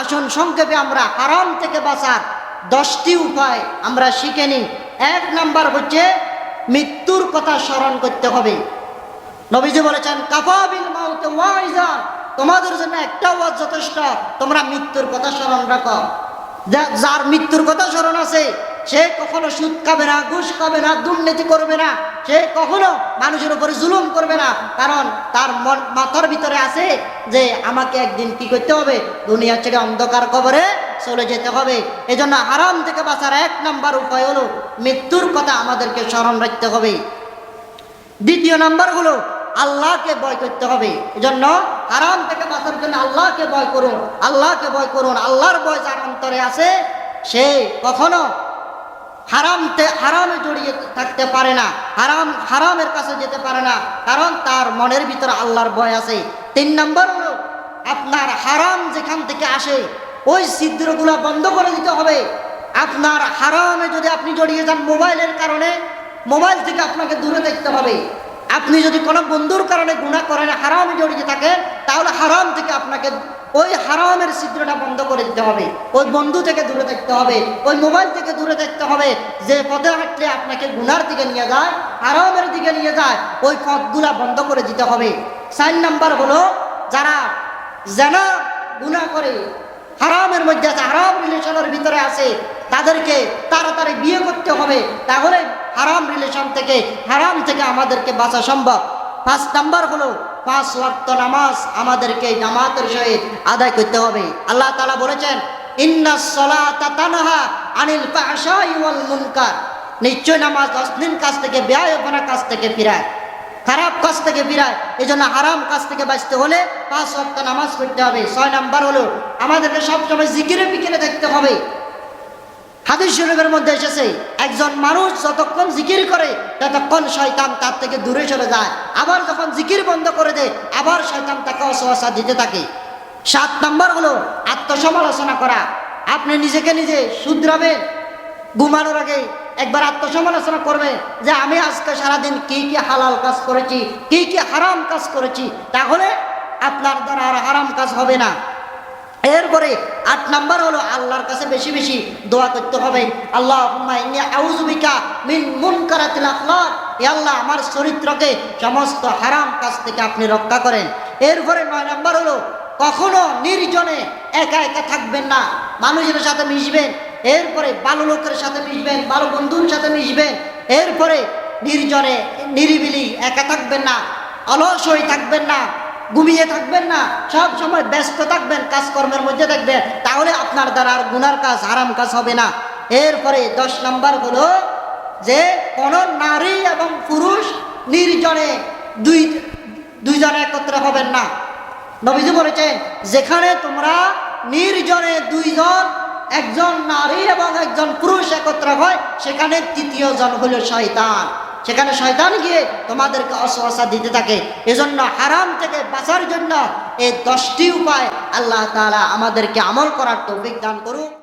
আসুন সংক্ষেপে আমরা হারাম থেকে বাঁচার দশটি উপায় আমরা শিখে নিই। এক নাম্বার হচ্ছে মৃত্যুর কথা স্মরণ করতে হবে। নবীজি বলেছেন কাফাবিল মাউতে ওয়াইজান তোমাদের জন্য একটা ওয়াজ যথেষ্ট, তোমরা মৃত্যুর কথা স্মরণ রাখো। যার মৃত্যুর কথা স্মরণ আছে সে কখনো সুদ খাবে না, ঘুষ খাবে না, দুর্নীতি করবে না, সে কখনো মানুষের উপরে জুলুম করবে না। কারণ তার মন, মাথার ভিতরে আছে যে আমাকে একদিন কি করতে হবে? দুনিয়া ছেড়ে অন্ধকার কবরে চলে যেতে হবে। এজন্য হারাম থেকে বাঁচার এক নম্বর উপায় হলো মৃত্যুর কথা আমাদেরকে স্মরণ রাখতে হবে। দ্বিতীয় নাম্বার হলো আল্লাহকে ভয় করতে হবে। এজন্য হারাম থেকে বাঁচার জন্য আল্লাহকে ভয় করুন, আল্লাহকে ভয় করুন। আল্লাহর ভয় যার অন্তরে আছে, সে কখনো হারামতে হারামে জড়িয়ে থাকতে পারে না, হারাম, হারামের কাছে যেতে পারে না, কারণ তার মনের ভিতরে আল্লাহর ভয় আছে। তিন নম্বর হলো, আপনার হারাম যেখান থেকে আসে, ওই ছিদ্রগুলো বন্ধ করে দিতে হবে। আপনার হারামে যদি আপনি জড়িয়ে যান মোবাইলের কারণে, মোবাইল থেকে আপনাকে দূরে দেখতে হবে। আপনি যদি কোনো বন্ধুর কারণে গুণা করেন, হারামে জড়িয়ে থাকেন তাহলে হারাম থেকে আপনাকে ওই হারামের ছিদ্রটা বন্ধ করে দিতে হবে। ওই বন্ধু থেকে দূরে থাকতে হবে, ওই মোবাইল থেকে দূরে থাকতে হবে, যে পথে হাঁটলে আপনাকে গুনার দিকে নিয়ে যায়, হারামের দিকে নিয়ে যায়, ওই পথগুলা বন্ধ করে দিতে হবে। সাইন নাম্বার হলো, যারা জানা গুণা করে, হারামের মধ্যে আছে, হারাম রিলেশনের ভিতরে আছে তাদেরকে তাড়াতাড়ি বিয়ে করতে হবে। তাহলে হারাম রিলেশন থেকে, হারাম থেকে আমাদেরকে বাঁচা সম্ভব। পাঁচ নাম্বার হলো, পাঁচ ওয়াক্ত নামাজ আমাদেরকে জামাতের সহিত আদায় করতে হবে। আল্লাহ তালা বলেছেন, ইন্না সলাতা তানহা আনিল ফাহশাই ওয়াল মুনকার। নিশ্চয় নামাজ অশ্লীল কাজ থেকে ব্যয়পনা কাজ থেকে ফিরায়। খারাপ কাজ থেকে ফিরায়। এই জন্য হারাম কাজ থেকে বাঁচতে হলে পাঁচ ওয়াক্ত নামাজ পড়তে হবে। ছয় নাম্বার হলো, আমাদেরকে সবসময় জিকিরে পিকিরে দেখতে হবে। হাদিস শরীফের মধ্যে এসেছে, একজন মানুষ যতক্ষণ জিকির করে, ততক্ষণ শয়তান তার থেকে দূরে চলে যায়। আবার যখন জিকির বন্ধ করে দেয়, আবার শয়তান তাকে অসহসা দিতে থাকে। সাত নম্বর হলো আত্মসমালোচনা করা। আপনি নিজেকে নিজে শুধরাবেন। ঘুমানোর আগে একবার আত্মসমালোচনা করবে যে, আমি আজকে সারাদিন কি কি হালাল কাজ করেছি, কি কি হারাম কাজ করেছি, তাহলে আপনার দ্বারা আর হারাম কাজ হবে না। এরপরে আট নাম্বার হলো আল্লাহর কাছে বেশি বেশি দোয়া করতে হবে। আল্লাহ আল্লাহ, আমার চরিত্রকে সমস্ত হারাম কাজ থেকে আপনি রক্ষা করেন। এরপরে নয় নাম্বার হলো, কখনো নির্জনে একা একা থাকবেন না। মানুষের সাথে মিশবেন, এরপরে ভালো লোকের সাথে মিশবেন, ভালো বন্ধুর সাথে মিশবেন, এরপরে নির্জনে, নিরিবিলি একা থাকবেন না, অলস হয়ে থাকবেন না। ঘুমিয়ে থাকবেন না, সব সময় ব্যস্ত থাকবেন, কাজকর্মের মধ্যে থাকবেন, তাহলে আপনার দ্বারা আর গুনার কাজ, হারাম কাজ হবে না। এরপরে দশ নাম্বার হলো যে, কোন নারী এবং পুরুষ নির্জনে দুই, দুইজনে একত্রে হবেন না। নবীজি বলেছেন, যেখানে তোমরা নির্জনে দুইজন, একজন নারী এবং একজন পুরুষ একত্র হয়, সেখানে তৃতীয় জন হলো শয়তান। সেখানে শয়তান গিয়ে তোমাদেরকে অসহসা দিতে থাকে। এজন্য হারাম থেকে বাঁচার জন্য এই দশটি উপায় আল্লাহ তালা আমাদেরকে আমল করার তৌফিক দান করুক।